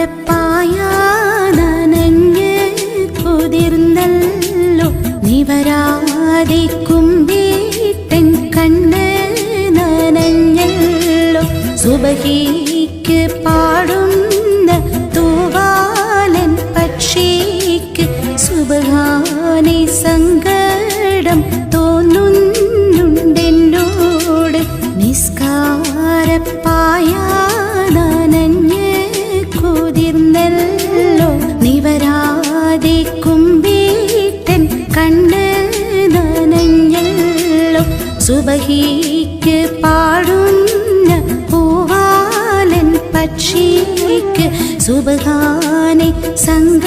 നിസ്കാരപ്പായ നനഞ്ഞ് കുതിർന്നല്ലോ. നിവരാതെ കുമ്പീട്ടൻ കണ്ണ് നനഞ്ഞല്ലോ. സുബഹിക്ക് പാടുന്ന തൂവാലൻ പക്ഷിക്ക് സുബഹാനെ സങ്കടം തോന്നുന്നുണ്ടെന്നോട് നിസ്കാരപ്പായ നിവരാതെ കുമ്പീട്ടൻ കണ്ണ് സുബഹിക്ക് പാടുന്ന പൂവാലൻ പക്ഷിക്ക് സുബഹാനെ സംഘ